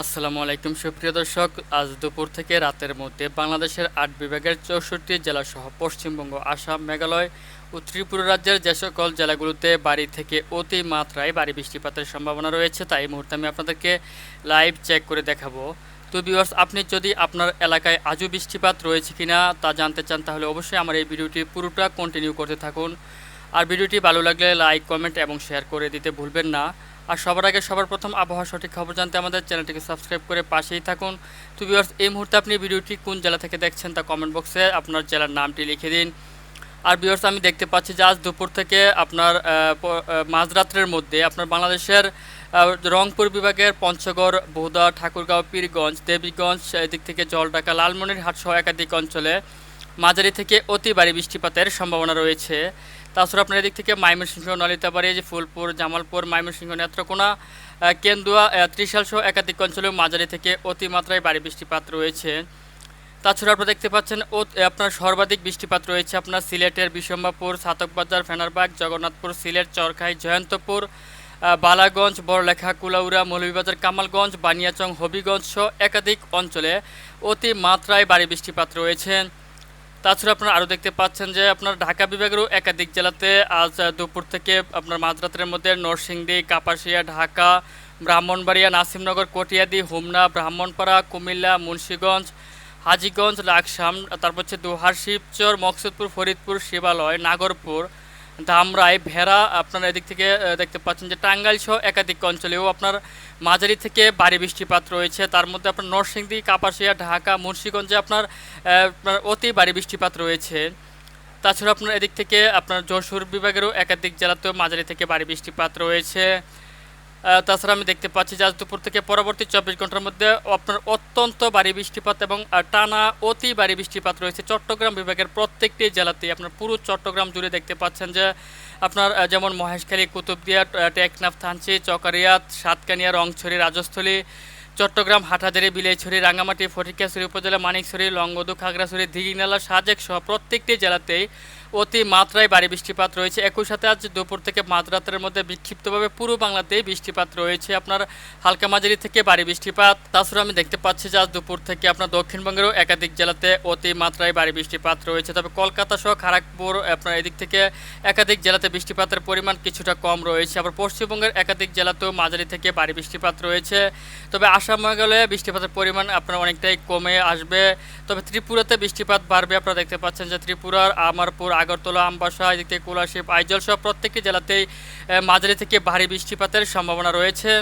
আসসালামু আলাইকুম, সুপ্রিয় দর্শক। আজ দুপুর থেকে রাতের মধ্যে বাংলাদেশের আট বিভাগের চৌষট্টি জেলাসহ পশ্চিমবঙ্গ, আসাম, মেঘালয় ও ত্রিপুরা রাজ্যের যে সকল জেলাগুলোতে বাড়ি থেকে অতি মাত্রায় বাড়ি বৃষ্টিপাতের সম্ভাবনা রয়েছে, তাই মুহূর্তে আমি আপনাদেরকে লাইভ চেক করে দেখাবো। তো ভিউয়ার্স আপনি যদি আপনার এলাকায় আজও বৃষ্টিপাত রয়েছে কিনা তা জানতে চান, তাহলে অবশ্যই আমার এই ভিডিওটি পুরোটা কন্টিনিউ করতে থাকুন। আর ভিডিওটি ভালো লাগলে লাইক কমেন্ট এবং শেয়ার করে দিতে ভুলবেন না। আর সবার আগে সবার প্রথম আবহাওয়া সঠিক খবর জানতে আমাদের চ্যানেলটিকে সাবস্ক্রাইব করে পাশেই থাকুন। তো ভিউয়ার্স এই মুহূর্তে আপনি ভিডিওটি কোন জেলা থেকে দেখছেন তা কমেন্ট বক্সে আপনার জেলার নামটি লিখে দিন। আর ভিউয়ার্স আমি দেখতে পাচ্ছি যে আজ দুপুর থেকে আপনার মাঝরাত্রের মধ্যে আপনার বাংলাদেশের রংপুর বিভাগের পঞ্চগড় বহুদা ঠাকুরগাঁও, পীরগঞ্জ, দেবীগঞ্জ, এদিক থেকে জলঢাকা, লালমনিরহাট সহ একাধিক অঞ্চলে মাঝারি থেকে অতি ভারী বৃষ্টিপাতের সম্ভাবনা রয়েছে। তাছাড়া আপনার এদিক থেকে ময়মনসিংহ, নলিতাবাড়ি যে ফুলপুর, জামালপুর, ময়মনসিংহ, নেত্রকোনা কেন্দুয়া ত্রিশাল সহ একাধিক অঞ্চলেও মাঝারি থেকে অতিমাত্রায় ভারী বৃষ্টিপাত রয়েছে। তাছাড়া আপনারা দেখতে পাচ্ছেন, ও, আপনার সর্বাধিক বৃষ্টিপাত রয়েছে আপনার সিলেটের বিশম্বাপুর সাতকবাজার, ফেনারবাগ, জগন্নাথপুর, সিলেট, চরখাই, জয়ন্তপুর বালাগঞ্জ, বড়লেখা, কুলাউড়া, মৌলভীবাজার, কামালগঞ্জ, বানিয়াচং হবিগঞ্জ সহ একাধিক অঞ্চলে অতি মাত্রায় ভারী বৃষ্টিপাত রয়েছে। তাছাড়া আপনারা আরও দেখতে পাচ্ছেন যে আপনার ঢাকা বিভাগেরও একাধিক জেলাতে আজ দুপুর থেকে আপনার মাঝরাতের মধ্যে নরসিংদী, কাপাসিয়া, ঢাকা, ব্রাহ্মণবাড়িয়া, নাসিমনগর, কটিয়াদি, হোমনা, ব্রাহ্মণপাড়া, কুমিল্লা, মুন্সীগঞ্জ, হাজিগঞ্জ, লাকসাম, তারপর হচ্ছে দোহার, শিবচর, মকসুদপুর, ফরিদপুর, শিবালয়, নাগরপুর ধামরাই ভেড়া আপনার এদিক থেকে দেখতে পাচ্ছেন যে টাঙ্গাইল সহ একাধিক অঞ্চলেও আপনার মাঝারি থেকে ভারী বৃষ্টিপাত রয়েছে। তার মধ্যে আপনার নরসিংদী, কাপাসিয়া, ঢাকা, মুন্সীগঞ্জে আপনার অতি ভারী বৃষ্টিপাত রয়েছে। তাছাড়া আপনার এদিক থেকে আপনার যশোর বিভাগেরও একাধিক জেলাতেও মাঝারি থেকে ভারী বৃষ্টিপাত রয়েছে। তাছাড়া আমি দেখতে পাচ্ছি যে আজ দুপুর থেকে পরবর্তী চব্বিশ ঘণ্টার মধ্যে আপনার অত্যন্ত ভারী বৃষ্টিপাত এবং টানা অতি ভারী বৃষ্টিপাত রয়েছে। চট্টগ্রাম বিভাগের প্রত্যেকটি জেলাতেই আপনার পুরো চট্টগ্রাম জুড়ে দেখতে পাচ্ছেন যে আপনার যেমন মহেশখালী, কুতুবদিয়া টেকনাফ, থানচি, চকারিয়াত, সাতকানিয়া, রংছড়ি, রাজস্থলী চট্টগ্রাম হাটহাজারি, বিলাইছড়ি, রাঙ্গামাটি ফটিকিয়াছড়ি উপজেলা, মানিকছড়ি লংগদু খাগড়াছড়ি দিঘিনালা সাজেক সহ প্রত্যেকটি জেলাতেই অতি মাত্রায় ভারী বৃষ্টিপাত রয়েছে। একই সাথে আজ দুপুর থেকে মাঝরাতের মধ্যে বিক্ষিপ্তভাবে পুরো বাংলাতেই বৃষ্টিপাত রয়েছে। আপনার হালকা মাঝারি থেকে ভারী বৃষ্টিপাত। তাছাড়া আমি দেখতে পাচ্ছি যে আজ দুপুর থেকে আপনার দক্ষিণবঙ্গেরও একাধিক জেলাতে অতি মাত্রায় ভারী বৃষ্টিপাত রয়েছে। তবে কলকাতা সহ খড়গপুর আপনার এদিক থেকে একাধিক জেলাতে বৃষ্টিপাতের পরিমাণ কিছুটা কম রয়েছে। আবার পশ্চিমবঙ্গের একাধিক জেলাতেও মাঝারি থেকে ভারী বৃষ্টিপাত রয়েছে। তবে আসাম মেঘালয়ে বৃষ্টিপাতের পরিমাণ আপনার অনেকটাই কমে আসবে। তবে ত্রিপুরাতে বৃষ্টিপাত বাড়বে, আপনারা দেখতে পাচ্ছেন যে ত্রিপুরার আমারপুর, আগরতলা, আমবাসা, এদিক থেকে কোলাশিপ আইজল সহ প্রত্যেকটি জেলাতেই মাঝারি থেকে ভারী বৃষ্টিপাতের সম্ভাবনা রয়েছে।